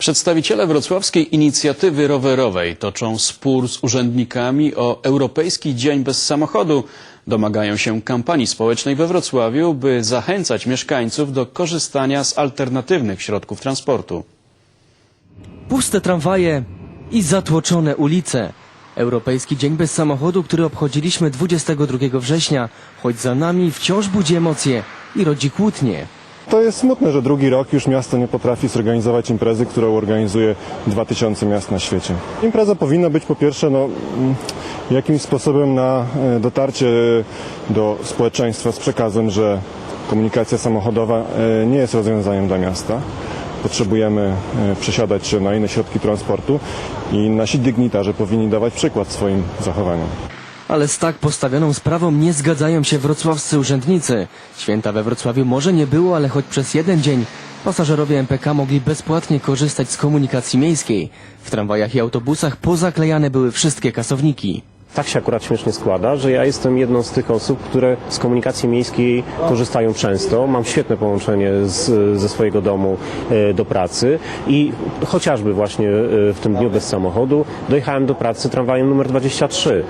Przedstawiciele wrocławskiej inicjatywy rowerowej toczą spór z urzędnikami o Europejski Dzień Bez Samochodu. Domagają się kampanii społecznej we Wrocławiu, by zachęcać mieszkańców do korzystania z alternatywnych środków transportu. Puste tramwaje i zatłoczone ulice. Europejski Dzień Bez Samochodu, który obchodziliśmy 22 września, choć za nami wciąż budzi emocje i rodzi kłótnie. To jest smutne, że drugi rok już miasto nie potrafi zorganizować imprezy, którą organizuje 2000 miast na świecie. Impreza powinna być po pierwsze no, mm, jakimś sposobem na e, dotarcie do społeczeństwa z przekazem, że komunikacja samochodowa e, nie jest rozwiązaniem dla miasta. Potrzebujemy e, przesiadać się na inne środki transportu i nasi dygnitarze powinni dawać przykład swoim zachowaniem. Ale z tak postawioną sprawą nie zgadzają się wrocławscy urzędnicy. Święta we Wrocławiu może nie było, ale choć przez jeden dzień pasażerowie MPK mogli bezpłatnie korzystać z komunikacji miejskiej. W tramwajach i autobusach pozaklejane były wszystkie kasowniki. Tak się akurat śmiesznie składa, że ja jestem jedną z tych osób, które z komunikacji miejskiej korzystają często. Mam świetne połączenie z, ze swojego domu e, do pracy i chociażby właśnie e, w tym dniu bez samochodu dojechałem do pracy tramwajem numer 23.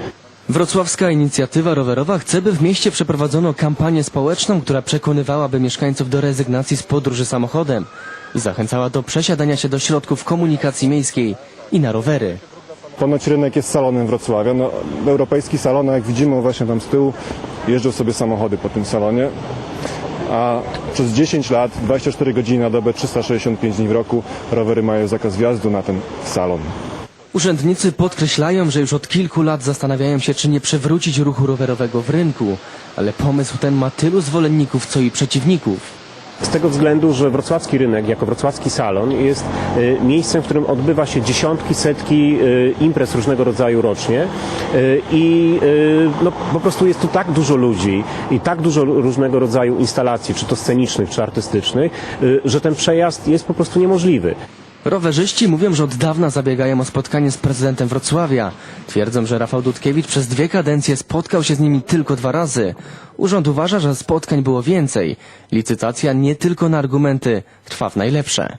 Wrocławska inicjatywa rowerowa chce, by w mieście przeprowadzono kampanię społeczną, która przekonywałaby mieszkańców do rezygnacji z podróży samochodem zachęcała do przesiadania się do środków komunikacji miejskiej i na rowery. Ponoć rynek jest salonem Wrocławia. No, europejski salon, jak widzimy właśnie tam z tyłu, jeżdżą sobie samochody po tym salonie. A przez 10 lat, 24 godziny na dobę, 365 dni w roku rowery mają zakaz wjazdu na ten salon. Urzędnicy podkreślają, że już od kilku lat zastanawiają się, czy nie przywrócić ruchu rowerowego w rynku, ale pomysł ten ma tylu zwolenników, co i przeciwników. Z tego względu, że wrocławski rynek jako wrocławski salon jest e, miejscem, w którym odbywa się dziesiątki, setki e, imprez różnego rodzaju rocznie e, i no, po prostu jest tu tak dużo ludzi i tak dużo różnego rodzaju instalacji, czy to scenicznych, czy artystycznych, że ten przejazd jest po prostu niemożliwy. Rowerzyści mówią, że od dawna zabiegają o spotkanie z prezydentem Wrocławia. Twierdzą, że Rafał Dudkiewicz przez dwie kadencje spotkał się z nimi tylko dwa razy. Urząd uważa, że spotkań było więcej. Licytacja nie tylko na argumenty trwa w najlepsze.